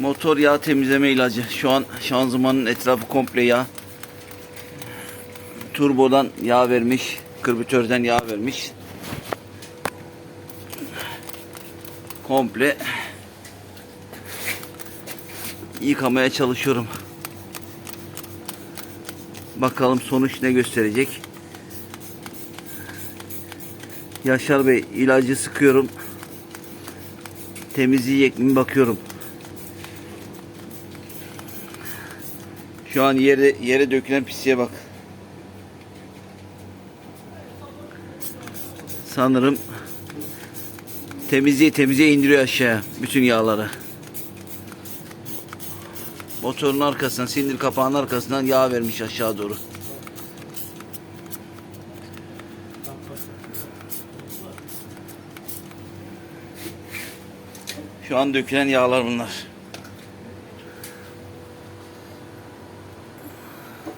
Motor yağ temizleme ilacı. Şu an şanzımanın etrafı komple yağ. Turbodan yağ vermiş. Karbüratörden yağ vermiş. Komple yıkamaya çalışıyorum. Bakalım sonuç ne gösterecek. Yaşar Bey ilacı sıkıyorum. Temizleyecek mi bakıyorum. Şu an yere yere dökülen pisliğe bak. Sanırım temizliğe temizliğe indiriyor aşağıya bütün yağları. Motorun arkasından, sindir kapağının arkasından yağ vermiş aşağı doğru. Şu an dökülen yağlar bunlar.